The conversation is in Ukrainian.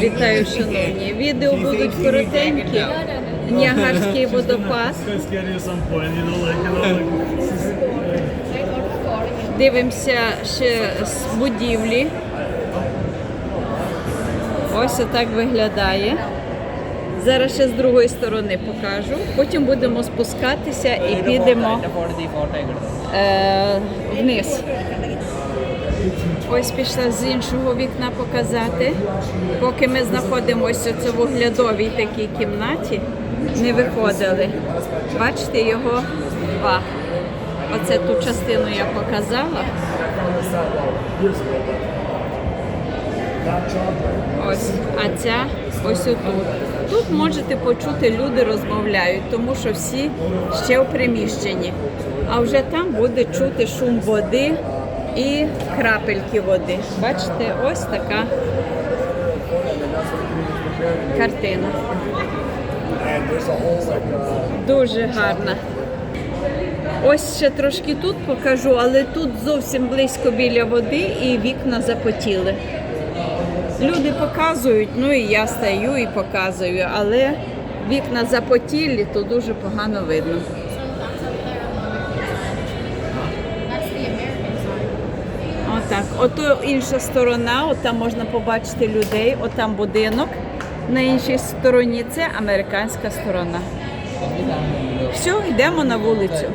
Вітаю, шановні. Відео будуть коротенькі. Ніагарський водопад. Дивимося ще з будівлі. Ось отак виглядає. Зараз ще з другої сторони покажу. Потім будемо спускатися і підемо е, вниз. Ось пішла з іншого вікна показати. Поки ми знаходимося в оглядовій такій кімнаті, не виходили. Бачите його два. Оце ту частину я показала. Ось, а ця ось отут. Тут можете почути, люди розмовляють, тому що всі ще в приміщенні. А вже там буде чути шум води і крапельки води. Бачите, ось така картина. Дуже гарна. Ось ще трошки тут покажу, але тут зовсім близько біля води і вікна запотіли. Люди показують, ну і я стою і показую, але вікна запотілі, то дуже погано видно. Отак. Ото інша сторона, от там можна побачити людей, от там будинок. На іншій стороні це американська сторона. Все, йдемо на вулицю.